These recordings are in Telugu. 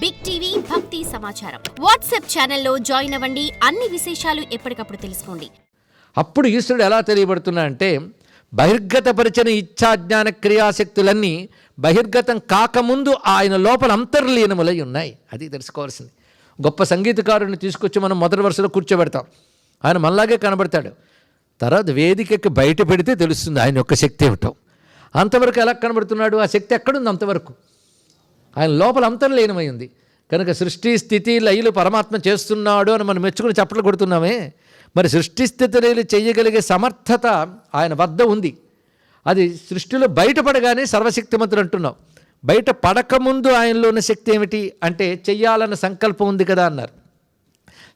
బిగ్ టీవీ భక్తి సమాచారం వాట్సాప్ ఛానల్లో జాయిన్ అవ్వండి. అన్ని విశేషాలు ఎప్పటికప్పుడు తెలుసుకోండి. అప్పుడు ఈశ్వరుడు ఎలా తెలియబడుతున్నా అంటే బహిర్గతపరిచిన ఇచ్ఛాజ్ఞాన క్రియాశక్తులన్నీ బహిర్గతం కాకముందు ఆయన లోపల అంతర్లీనములై ఉన్నాయి. అది తెలుసుకోవాల్సింది. గొప్ప సంగీతకారుని తీసుకొచ్చి మనం మొదటి వరుసలో కూర్చోబెడతాం. ఆయన మనలాగే కనబడతాడు. తర్వాత వేదికకి బయట పెడితే తెలుస్తుంది ఆయన యొక్క శక్తి ఏమిటో. అంతవరకు ఎలా కనబడుతున్నాడు? ఆ శక్తి ఎక్కడుంది అంతవరకు? ఆయన లోపల అంతర్లీనమై ఉంది. కనుక సృష్టి స్థితి లయలు పరమాత్మ చేస్తున్నాడు అని మనం మెచ్చుకుని చప్పట్లు కొడుతున్నామే. మరి సృష్టి స్థితి లయలు చేయగలిగే సమర్థత ఆయన వద్ద ఉంది. అది సృష్టిలో బయటపడగానే సర్వశక్తిమంతుడు అంటున్నాం బయట పడకముందు ఆయనలో ఉన్న శక్తి ఏమిటి? అంటే చెయ్యాలన్న సంకల్పం ఉంది కదా అన్నారు.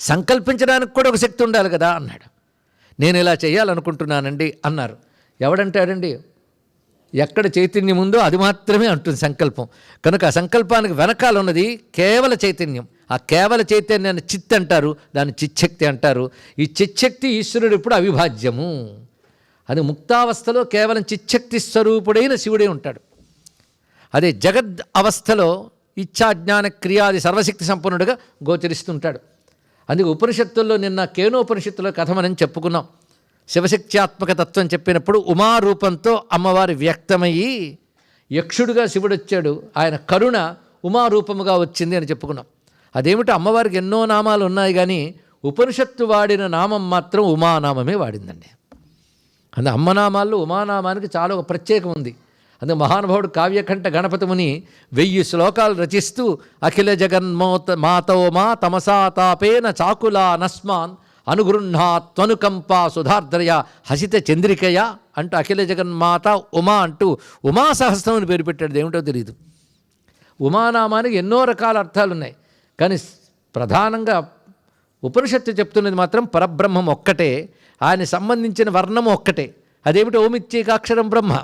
సంకల్పించడానికి కూడా ఒక శక్తి ఉండాలి కదా అన్నాడు. నేను ఇలా చేయాలనుకుంటున్నానండి అన్నారు. ఎవడంటాడండి? ఎక్కడ చైతన్యం ఉందో అది మాత్రమే అంటుంది సంకల్పం. కనుక ఆ సంకల్పానికి వెనకాల ఉన్నది కేవల చైతన్యం. ఆ కేవల చైతన్యాన్ని చిత్ అంటారు దాన్ని చిచ్చక్తి అంటారు. ఈ చిచ్చక్తి ఈశ్వరుడు ఇప్పుడు అవిభాజ్యము. అది ముక్తావస్థలో కేవలం చిచ్చక్తి స్వరూపుడైన శివుడే ఉంటాడు. అదే జగద్ అవస్థలో ఇచ్ఛాజ్ఞాన క్రియాది సర్వశక్తి సంపన్నుడిగా గోచరిస్తుంటాడు. అందుకే ఉపనిషత్తుల్లో నిన్న కేనోపనిషత్తులో కథ మనం చెప్పుకున్నాం. శివశక్త్యాత్మక తత్వం చెప్పినప్పుడు ఉమారూపంతో అమ్మవారి వ్యక్తమయ్యి యక్షుడుగా శివుడు వచ్చాడు ఆయన కరుణ ఉమారూపముగా వచ్చింది అని చెప్పుకున్నాం. అదేమిటో? అమ్మవారికి ఎన్నో నామాలు ఉన్నాయి కానీ ఉపనిషత్తు వాడిన నామం మాత్రం ఉమానామమే వాడిందండి. అందు అమ్మనామాల్లో ఉమానామానికి చాలా ఒక ప్రత్యేకం ఉంది. అందుకే మహానుభావుడు కావ్యకంఠ గణపతి ముని వెయ్యి శ్లోకాలు రచిస్తూ అఖిల జగన్మోత మాతో మా తమసా తాపేన చాకులా నస్మాన్ అనుగృహ్ణాత్వనుకంప సుధార్ద్రయ హసిత చంద్రికయ అంటూ అఖిల జగన్మాత ఉమా అంటూ ఉమా సహస్రం అని పేరు పెట్టాడు. ఏమిటో తెలియదు ఉమానామానికి ఎన్నో రకాల అర్థాలు ఉన్నాయి కానీ ప్రధానంగా ఉపనిషత్తు చెప్తున్నది మాత్రం పరబ్రహ్మం ఒక్కటే ఆయన సంబంధించిన వర్ణము ఒక్కటే. అదేమిటి? ఓమిత్యేకాక్షరం బ్రహ్మ.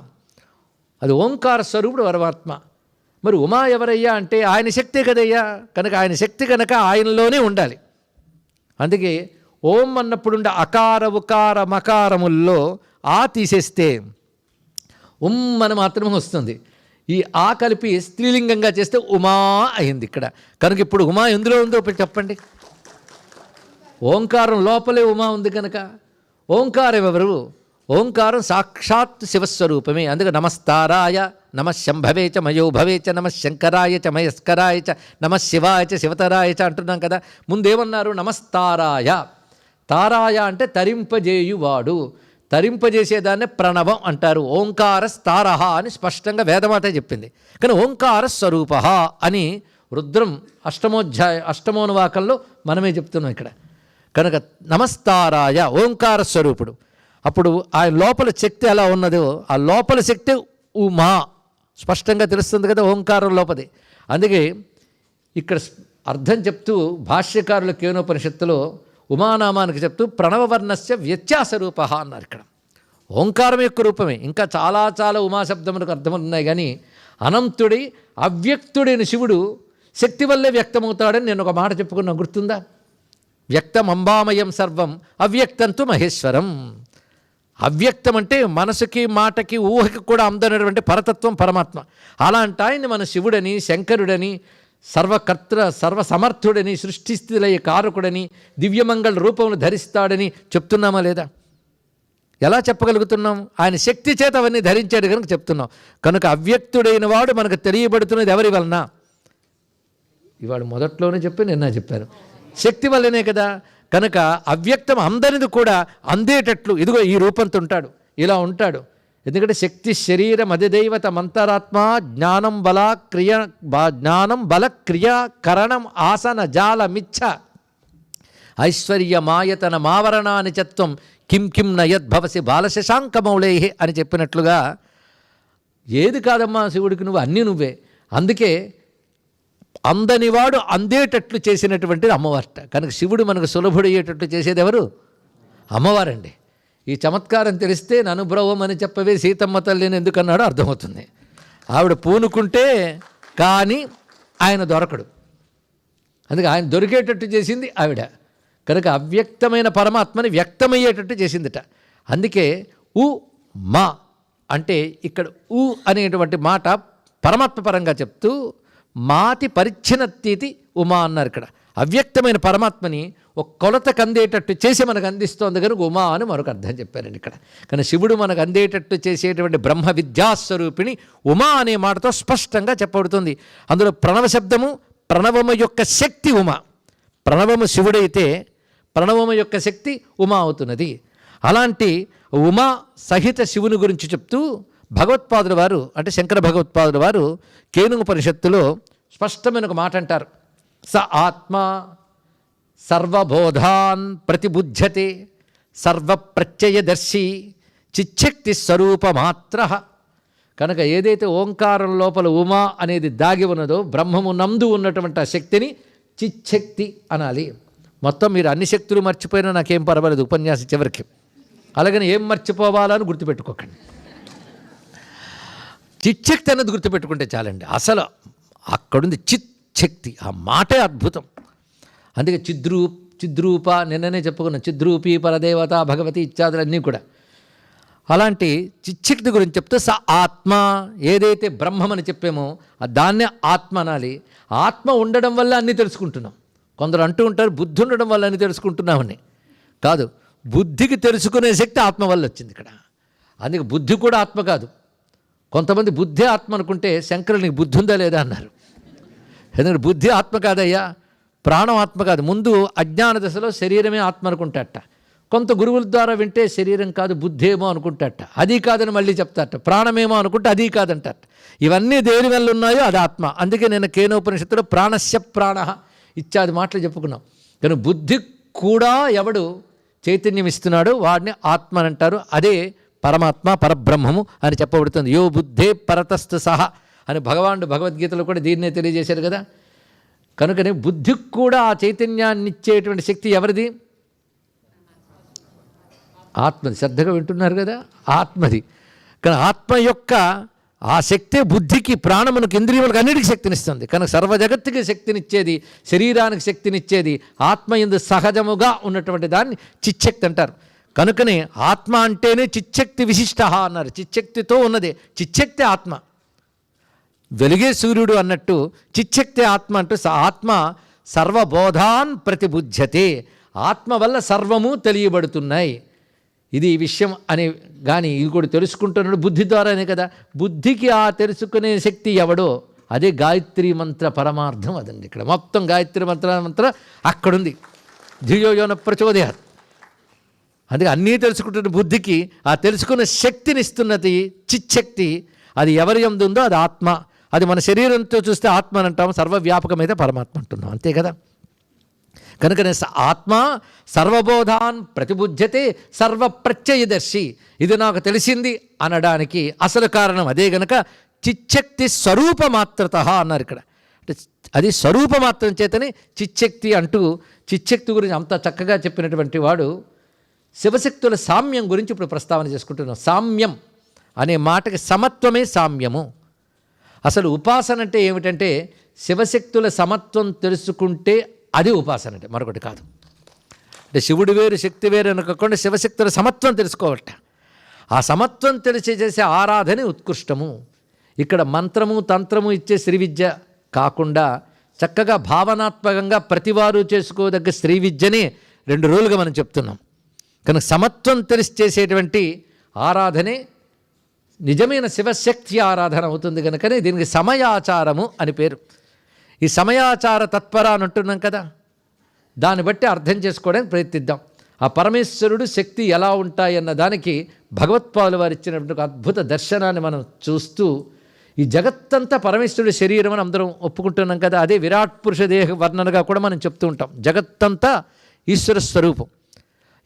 అది ఓంకార స్వరూపుడు పరమాత్మ. మరి ఉమా ఎవరయ్యా అంటే ఆయన శక్తే కదయ్యా? కనుక ఆయన శక్తి కనుక ఆయనలోనే ఉండాలి. అందుకే ఓం అన్నప్పుడుండే అకార ఉకార మకారముల్లో ఆ తీసేస్తే ఉమ్ అని మాత్రమే వస్తుంది. ఈ ఆ కలిపి స్త్రీలింగంగా చేస్తే ఉమా అయింది ఇక్కడ. కనుక ఇప్పుడు ఉమా ఎందులో ఉందో చెప్పండి. ఓంకారం లోపలే ఉమా ఉంది కనుక. ఓంకారం ఎవరు? ఓంకారం సాక్షాత్ శివస్వరూపమే. అందుకే నమస్తారాయ నమ శంభవే చ మయోభవే చ నమ శంకరాయ చ మయస్కరాయ చ నమ శివాయ చ శివతరాయ చ అంటున్నాం కదా. ముందేమన్నారు? నమస్తారాయ. తారాయ అంటే తరింపజేయువాడు. తరింపజేసేదాన్నే ప్రణవం అంటారు. ఓంకార స్తారహ అని స్పష్టంగా వేదమాత చెప్పింది. కానీ ఓంకార స్వరూప అని రుద్రం అష్టమోధ్యాయ అష్టమోనువాకంలో మనమే చెప్తున్నాం ఇక్కడ. కనుక నమస్తారాయ ఓంకార స్వరూపుడు. అప్పుడు ఆ లోపల శక్తి ఎలా ఉన్నదో ఆ లోపల శక్తి ఉమా. స్పష్టంగా తెలుస్తుంది కదా ఓంకారం లోపది. అందుకే ఇక్కడ అర్థం చెప్తూ భాష్యకారుల కేనోపనిషత్తులో ఉమానామానికి చెప్తూ ప్రణవవర్ణస్య వ్యత్యాస రూప అన్నారు ఇక్కడ. ఓంకారం యొక్క రూపమే. ఇంకా చాలా చాలా ఉమాశబ్దములకు అర్థమవుతున్నాయి కానీ అనంతుడి అవ్యక్తుడైన శివుడు శక్తి వల్లే వ్యక్తమవుతాడని నేను ఒక మాట చెప్పుకున్నా. గుర్తుందా? వ్యక్తం అంబామయం సర్వం అవ్యక్తంతు మహేశ్వరం. అవ్యక్తం అంటే మనసుకి మాటకి ఊహకి కూడా అందనటువంటి పరతత్వం పరమాత్మ. అలాంటి ఆయన్ని మన శివుడని శంకరుడని సర్వకర్త సర్వసమర్థుడని సృష్టిస్థితులయ్య కారకుడని దివ్యమంగళ రూపమును ధరిస్తాడని చెప్తున్నామా లేదా? ఎలా చెప్పగలుగుతున్నాం? ఆయన శక్తి చేత అవన్నీ ధరించాడు కనుక చెప్తున్నాం. కనుక అవ్యక్తుడైన వాడు మనకు తెలియబడుతున్నది ఎవరి వలన? ఇవాడు మొదట్లోనే చెప్పి నిన్న చెప్పాను. శక్తి వల్లనే కదా. కనుక అవ్యక్తం అందరిది కూడా అందేటట్లు. ఇదిగో ఈ రూపంతో ఉంటాడు. ఇలా ఉంటాడు. ఎందుకంటే శక్తి శరీరం అధిదైవత మంతరాత్మ జ్ఞానం బల క్రియ జ్ఞానం బల క్రియ కరణం ఆసన జాల మిచ్చ. ఐశ్వర్య మాయతన మావరణాని చత్వం కిం కిం నయద్భవసి బాలశశాంకమౌళే అని చెప్పినట్లుగా ఏది కాదమ్మా శివుడికి నువ్వు? అన్నీ నువ్వే. అందుకే అందనివాడు అందేటట్లు చేసినటువంటిది అమ్మవారట. కనుక శివుడు మనకు సులభుడయ్యేటట్లు చేసేది ఎవరు? అమ్మవారండి. ఈ చమత్కారం తెలిస్తే ననుభ్రవం అని చెప్పవే సీతమ్మ తల్లిని ఎందుకన్నాడో అర్థమవుతుంది. ఆవిడ పూనుకుంటే కానీ ఆయన దొరకడు. అందుకే ఆయన దొరికేటట్టు చేసింది ఆవిడ. కనుక అవ్యక్తమైన పరమాత్మని వ్యక్తమయ్యేటట్టు చేసిందిట. అందుకే ఉ మా అంటే ఇక్కడ ఉ అనేటువంటి మాట పరమాత్మ పరంగా చెప్తూ మాతి పరిచ్ఛిన్నతీతి ఉమా అన్నారు ఇక్కడ. అవ్యక్తమైన పరమాత్మని ఒక కొలతకు అందేటట్టు చేసి మనకు అందిస్తోంది కనుక ఉమా అని మరొక అర్థం చెప్పారండి ఇక్కడ. కానీ శివుడు మనకు అందేటట్టు చేసేటువంటి బ్రహ్మ విద్యాస్వరూపిణి ఉమా అనే మాటతో స్పష్టంగా చెప్పబడుతుంది. అందులో ప్రణవ శబ్దము ప్రణవము యొక్క శక్తి ఉమా. ప్రణవము శివుడైతే ప్రణవము యొక్క శక్తి ఉమా అవుతున్నది. అలాంటి ఉమా సహిత శివుని గురించి చెప్తూ భగవత్పాదుల వారు అంటే శంకర భగవత్పాదుల వారు కేనుగు పరిషత్తులో స్పష్టమైన ఒక మాట అంటారు. స ఆత్మ సర్వబోధాన్ ప్రతిబుధ్యతే సర్వప్రత్యయదర్శి చిచ్చక్తి స్వరూపమాత్ర. కనుక ఏదైతే ఓంకారం లోపల ఉమా అనేది దాగి ఉన్నదో బ్రహ్మము నందు ఉన్నటువంటి ఆ శక్తిని చిచ్చక్తి అనాలి. మొత్తం మీరు అన్ని శక్తులు మర్చిపోయినా నాకేం పర్వాలేదు ఉపన్యాసం చివరికి. అలాగని ఏం మర్చిపోవాలని గుర్తుపెట్టుకోకండి. చిచ్చక్తి అన్నది గుర్తుపెట్టుకుంటే చాలండి. అసలు అక్కడుంది చిత్ శక్తి. ఆ మాటే అద్భుతం. అందుకే చిద్రూ చిద్రూప నిన్ననే చెప్పుకున్నాను చిద్రూపి పరదేవత భగవతి ఇత్యాదులన్నీ కూడా. అలాంటి చిచ్చక్తి గురించి చెప్తే స ఆత్మ ఏదైతే బ్రహ్మమని చెప్పామో దాన్నే ఆత్మ అనాలి. ఆత్మ ఉండడం వల్ల అన్నీ తెలుసుకుంటున్నాం. కొందరు అంటూ ఉంటారు బుద్ధి ఉండడం వల్ల అన్నీ తెలుసుకుంటున్నామని. కాదు బుద్ధికి తెలుసుకునే శక్తి ఆత్మ వల్ల వచ్చింది ఇక్కడ. అందుకే బుద్ధి కూడా ఆత్మ కాదు. కొంతమంది బుద్ధి ఆత్మ అనుకుంటే శంకరునికి బుద్ధి ఉందా లేదా అన్నారు. ఎందుకంటే బుద్ధి ఆత్మ కాదయ్యా ప్రాణం ఆత్మ కాదు ముందు అజ్ఞాన దశలో శరీరమే ఆత్మ అనుకుంటాట కొంత గురువుల ద్వారా వింటే శరీరం కాదు బుద్ధి ఏమో అనుకుంటాట. అది కాదని మళ్ళీ చెప్తాట. ప్రాణమేమో అనుకుంటే అది కాదంటాట. ఇవన్నీ దేని వల్ల ఉన్నాయో అది ఆత్మ. అందుకే నేను కేనోపనిషత్తులో ప్రాణస్య ప్రాణ ఇత్యాది మాటలు చెప్పుకున్నాం. కానీ బుద్ధి కూడా ఎవడు చైతన్యం ఇస్తున్నాడో వాడిని ఆత్మ అని అంటారు అదే పరమాత్మ పరబ్రహ్మము అని చెప్పబడుతుంది. యో బుద్ధే పరతస్థ సహ అని భగవానుడు భగవద్గీతలో కూడా దీన్నే తెలియజేశారు కదా. కనుకనే బుద్ధికి కూడా ఆ చైతన్యాన్ని ఇచ్చేటువంటి శక్తి ఎవరిది? ఆత్మది. శ్రద్ధగా వింటున్నారు కదా? ఆత్మది. కానీ ఆత్మ యొక్క ఆ శక్తే బుద్ధికి ప్రాణమునకు ఇంద్రియములకు అన్నిటికీ శక్తినిస్తుంది. కనుక సర్వ జగత్తుకి శక్తినిచ్చేది శరీరానికి శక్తినిచ్చేది ఆత్మ ఎందు సహజముగా ఉన్నటువంటి దాన్ని చిచ్చక్తి అంటారు. కనుకనే ఆత్మ అంటేనే చిచ్చక్తి విశిష్ట అన్నారు. చిచ్చక్తితో ఉన్నదే. చిచ్చక్తి ఆత్మ. వెలుగే సూర్యుడు అన్నట్టు చిచ్చక్తి ఆత్మ అంటూ స- ఆత్మ సర్వబోధాన్ ప్రతిబుధ్యతే. ఆత్మ వల్ల సర్వము తెలియబడుతున్నాయి. ఇది విషయం అనే కానీ ఇది కూడా తెలుసుకుంటున్నాడు బుద్ధి ద్వారానే కదా. బుద్ధికి ఆ తెలుసుకునే శక్తి ఎవడో అదే గాయత్రి మంత్ర పరమార్థం అదండి ఇక్కడ. మొత్తం గాయత్రి మంత్ర మంత్ర అక్కడుంది. ధియోయోన ప్రచోదయాత్. అందుకే అన్నీ తెలుసుకుంటున్న బుద్ధికి ఆ తెలుసుకున్న శక్తిని ఇస్తున్నది చిచ్చక్తి. అది ఎవరి ఎందు ఉందో అది ఆత్మ. అది మన శరీరంతో చూస్తే ఆత్మ అని అంటాం సర్వవ్యాపకమైతే పరమాత్మ అంటున్నాం. అంతే కదా? కనుకనే ఆత్మ సర్వబోధాన్ ప్రతిబుద్ధ్యతే సర్వప్రత్యయదర్శి. ఇది నాకు తెలిసింది అనడానికి అసలు కారణం అదే గనక చిచ్చక్తి స్వరూపమాత్రత అన్నారు ఇక్కడ. అంటే అది స్వరూపమాత్రం చేతనే చిచ్చక్తి అంటూ చిచ్చక్తి గురించి అంత చక్కగా చెప్పినటువంటి వాడు శివశక్తుల సామ్యం గురించి ఇప్పుడు ప్రస్తావన చేసుకుంటున్నాం. సామ్యం అనే మాటకి సమత్వమే సామ్యము. అసలు ఉపాసన అంటే ఏమిటంటే శివశక్తుల సమత్వం తెలుసుకుంటే అది ఉపాసన అంటే మరొకటి కాదు. అంటే శివుడు వేరు శక్తి వేరు అనుకోకుండా శివశక్తుల సమత్వం తెలుసుకోవట ఆ సమత్వం తెలిసి చేసే ఆరాధనే ఉత్కృష్టము. ఇక్కడ మంత్రము తంత్రము ఇచ్చే శ్రీ విద్య కాకుండా చక్కగా భావనాత్మకంగా ప్రతివారు చేసుకోదగ్గ శ్రీ విద్యని రెండు రోజులుగా మనం చెప్తున్నాం. కనుక సమత్వం తెలిసి చేసేటువంటి ఆరాధనే నిజమైన శివశక్తి ఆరాధన అవుతుంది కనుకనే దీనికి సమయాచారము అని పేరు. ఈ సమయాచార తత్పర అని అంటున్నాం కదా దాన్ని బట్టి అర్థం చేసుకోవడానికి ప్రయత్నిద్దాం. ఆ పరమేశ్వరుడు శక్తి ఎలా ఉంటాయన్న దానికి భగవత్పాలు వారు ఇచ్చినటువంటి అద్భుత దర్శనాన్ని మనం చూస్తూ ఈ జగత్తంతా పరమేశ్వరుడి శరీరం అని అందరం ఒప్పుకుంటున్నాం కదా అదే విరాట్ పురుష దేహ వర్ణనగా కూడా మనం చెప్తూ ఉంటాం. జగత్తంతా ఈశ్వర స్వరూపం.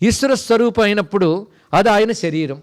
ఈశ్వర స్వరూపం అయినప్పుడు అది ఆయన శరీరం.